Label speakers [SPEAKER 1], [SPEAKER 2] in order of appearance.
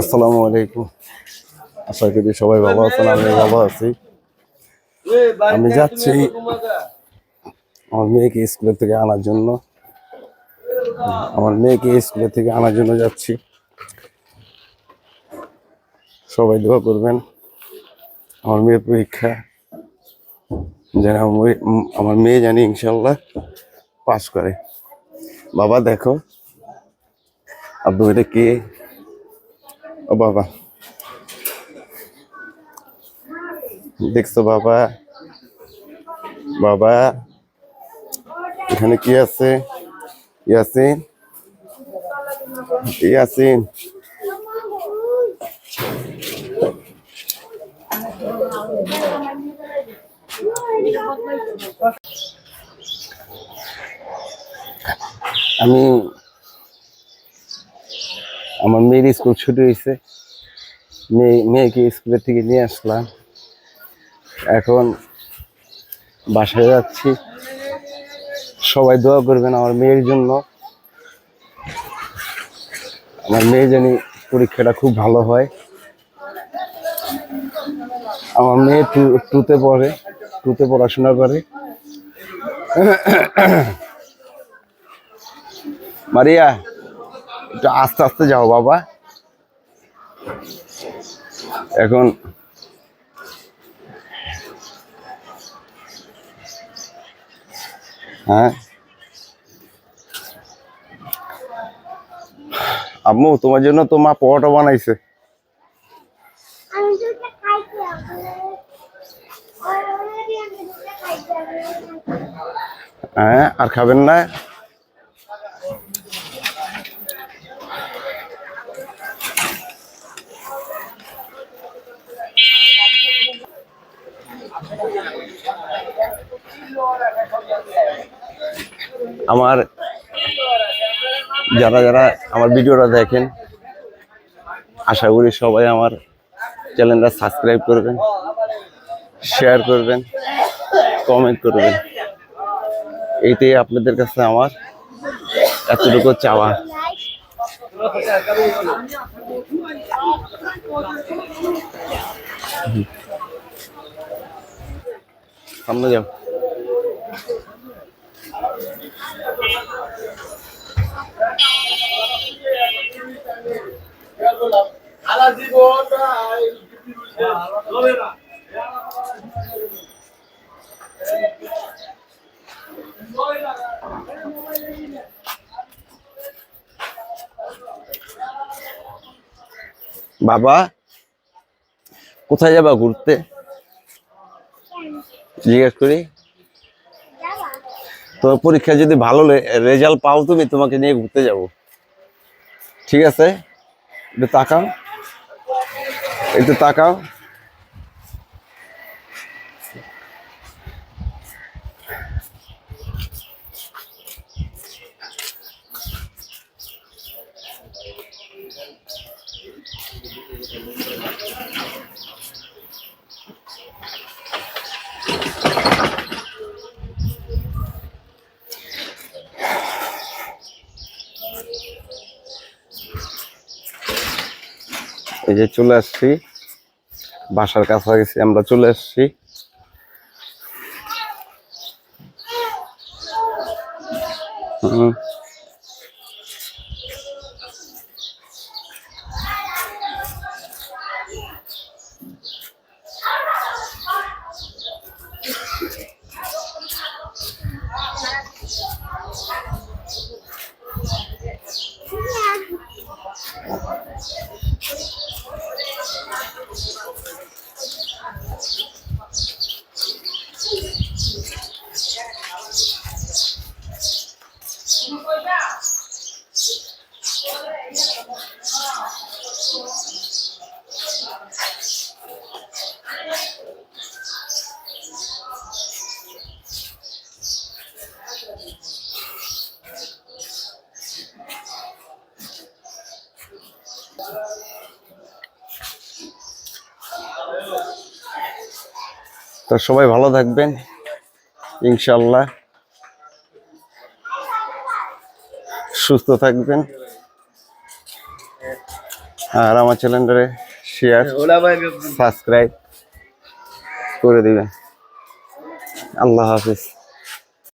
[SPEAKER 1] আসসালামু আলাইকুম। আশা করি সবাই ভালো আছেন আমি ভালো আছি। আমি যাচ্ছি আমার মেয়েকে স্কুলে থেকে আনার জন্য। আমার মেয়েকে স্কুলে থেকে আনার জন্য যাচ্ছি। সবাই দোয়া করবেন। আমার মেয়ের পরীক্ষা যেন আমার মেয়ে- জানি ইনশাল্লাহ পাস করে। বাবা দেখো, আব্বু এটা কে? ও বাবা। দেখছ বাবা? বাবা এখানে কি আছে? ইয়াসিন? ইয়াসিন? আমি আমার মেয়ের স্কুল ছুটি হয়েছে। মেয়ে মেয়েকে স্কুলের থেকে নিয়ে আসলাম। এখন বাসায় যাচ্ছি। সবাই দোয়া করবেন আমার মেয়ের জন্য। আমার মেয়ে জানি পরীক্ষাটা খুব ভালো হয়। আমার মেয়ে টু টুতে পড়ে। টুতে পড়াশোনা করে। মারিয়া একটু আস্তে আস্তে যাও বাবা। এখন হ্যাঁ। আম্মু, তোমার জন্য তো মা পরোটা বানাইছে। হ্যাঁ আর খাবেন না? আমার যারা যারা আমার ভিডিওটা দেখেন, আশা করি সবাই আমার চ্যানেলটা সাবস্ক্রাইব করবেন, শেয়ার করবেন কমেন্ট করবেন। এইটাই আপনাদের কাছে আমার এতটুকু চাওয়া। সামনে যাও। বাবা কোথায় যাবা ঘুরতে? জিজ্ঞেস করি? তোমার পরীক্ষা যদি ভালো রেজাল্ট পাও তুমি, তোমাকে নিয়ে ঘুরতে যাব। ঠিক আছে? একটু তাকাও। একটু তাকাও। এই যে চলে আসছি বাসার কাছাকাছি আমরা চলে আসছি হুম। তো সবাই ভালো থাকবেন ইনশাল্লাহ সুস্থ থাকবেন। আর আমার চ্যানেলটারে শেয়ার সাবস্ক্রাইব করে দিবেন। আল্লাহ হাফিজ।